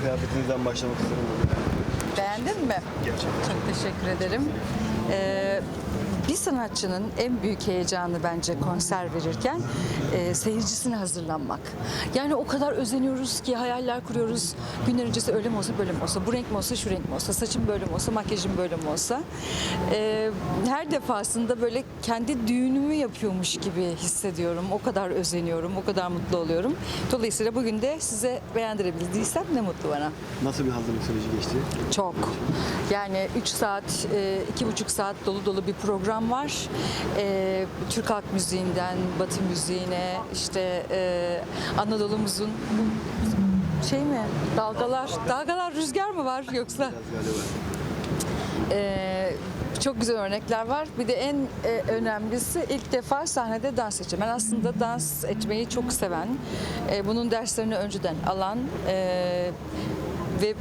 kıyafetinizden başlamak isterim. Beğendin mi? Gerçekten. Çok teşekkür ederim. Ee, bir sanatçının en büyük heyecanı bence konser verirken e, seyircisine hazırlanmak. Yani o kadar özeniyoruz ki hayaller kuruyoruz. Günler öncesi öyle mi olsa böyle mi olsa, bu renk mi olsa şu renk mi olsa, saçım böyle mi olsa, makyajım böyle mi olsa. Ee, her defasında böyle kendi düğünümü yapıyormuş gibi hissediyorum. O kadar özeniyorum, o kadar mutlu oluyorum. Dolayısıyla bugün de size beğendirebildiysem ne mutlu bana. Nasıl bir hazırlık süreci geçti? Çok. Yani 3 saat, e, iki buçuk saat dolu dolu bir program var. E, Türk halk müziğinden Batı müziğine, işte e, Anadolu'muzun şey mi? Dalgalar, dalgalar rüzgar mı var yoksa? Ee, çok güzel örnekler var. Bir de en e, önemlisi ilk defa sahnede dans edeceğim. Ben aslında dans etmeyi çok seven, e, bunun derslerini önceden alan e, ve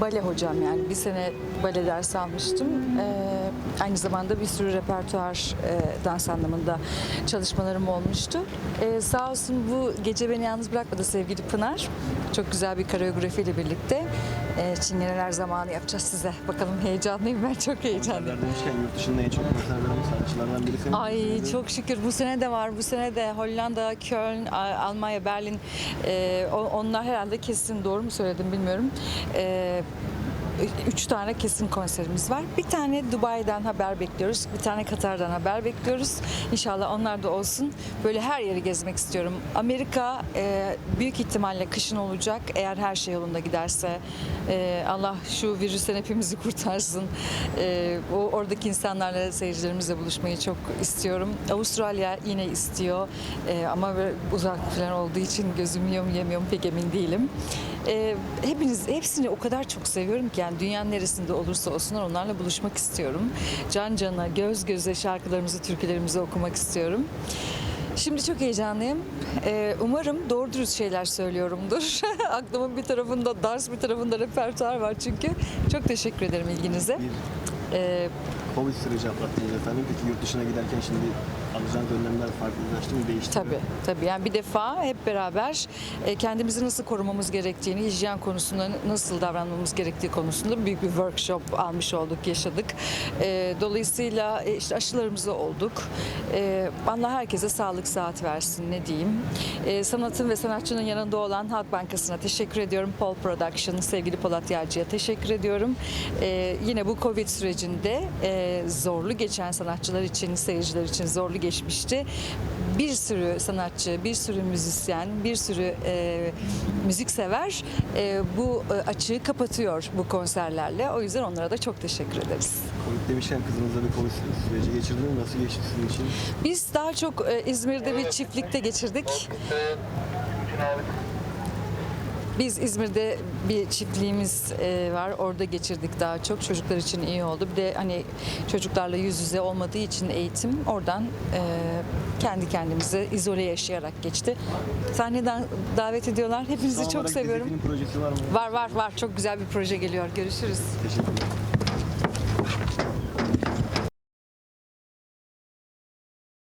bale hocam yani bir sene bale dersi almıştım. E, aynı zamanda bir sürü repertuar e, dans anlamında çalışmalarım olmuştu. E, sağ olsun bu gece beni yalnız bırakmadı sevgili Pınar. Çok güzel bir koreografiyle birlikte e, Çingeneler zamanı yapacağız size. Bakalım heyecanlıyım ben çok heyecanlıyım. Konserler demişken yurt dışında en çok konser veren sanatçılardan birisi. Ay çok şükür bu sene de var. Bu sene de Hollanda, Köln, Almanya, Berlin e, onlar herhalde kesin doğru mu söyledim bilmiyorum. E, Üç tane kesin konserimiz var. Bir tane Dubai'den haber bekliyoruz. Bir tane Katar'dan haber bekliyoruz. İnşallah onlar da olsun. Böyle her yeri gezmek istiyorum. Amerika e, büyük ihtimalle kışın olacak. Eğer her şey yolunda giderse. E, Allah şu virüsten hepimizi kurtarsın. E, o oradaki insanlarla, seyircilerimizle buluşmayı çok istiyorum. Avustralya yine istiyor. E, ama uzak falan olduğu için gözüm yiyor mu yemiyor mu pek emin değilim. E, hepiniz, hepsini o kadar çok seviyorum ki yani dünyanın neresinde olursa olsunlar onlarla buluşmak istiyorum. Can cana, göz göze şarkılarımızı, türkülerimizi okumak istiyorum. Şimdi çok heyecanlıyım. Ee, umarım doğru dürüst şeyler söylüyorumdur. Aklımın bir tarafında ders, bir tarafında repertuar var çünkü. Çok teşekkür ederim ilginize. Bir Ee, Covid süreci atlattınız efendim. Peki yurt dışına giderken şimdi alacağınız önlemler farklılaştı mı, değişti mi? Tabii, tabii. Yani bir defa hep beraber e, kendimizi nasıl korumamız gerektiğini, hijyen konusunda nasıl davranmamız gerektiği konusunda büyük bir workshop almış olduk, yaşadık. E, Dolayısıyla e, işte aşılarımızı olduk. Allah herkese sağlık saat versin ne diyeyim. Sanatın ve sanatçının yanında olan Halk Bankası'na teşekkür ediyorum. Pol Production, sevgili Polat Yelci'ye teşekkür ediyorum. Yine bu Covid sürecinde zorlu geçen sanatçılar için, seyirciler için zorlu geçmişti. Bir sürü sanatçı, bir sürü müzisyen, bir sürü e, müziksever e, bu e, açığı kapatıyor bu konserlerle. O yüzden onlara da çok teşekkür ederiz. Covid demişken kızınızla bir Covid süreci geçirdi mi? Nasıl geçti sizin için? Biz daha çok e, İzmir'de bir çiftlikte geçirdik. Biz İzmir'de bir çiftliğimiz e, var. Orada geçirdik daha çok. Çocuklar için iyi oldu. Bir de hani çocuklarla yüz yüze olmadığı için eğitim oradan e, kendi kendimize izole yaşayarak geçti. Sahneden davet ediyorlar. Hepinizi çok seviyorum. projesi var mı? Var var var. Çok güzel bir proje geliyor. Görüşürüz. Teşekkürler.